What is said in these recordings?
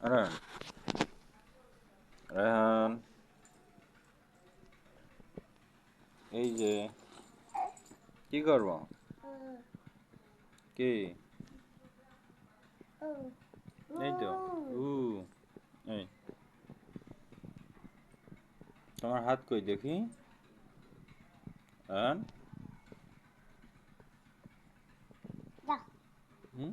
রায়হান রায়হান এই যে কি করব? কি? এই তো উ এই। তোমার হাত কই দেখি? রায়হান হুম?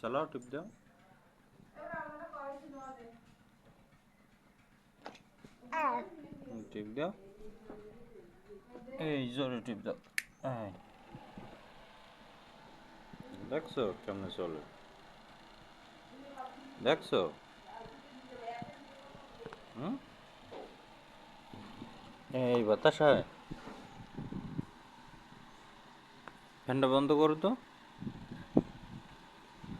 চালাও টিপ দাও। টিপ দাও। এই জোরে টিপ দাও। দেখছ কেমনে চলে? দেখছ? হুম? এই বাতাসায় ফ্যানটা বন্ধ করো তো।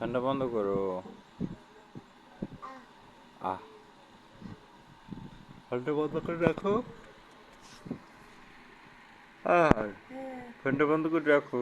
ফ্যানটা বন্ধ করো। আহ। ফ্যানটা বন্ধ করে রাখো। আর ঠান্ডা বন্ধ করে রাখো।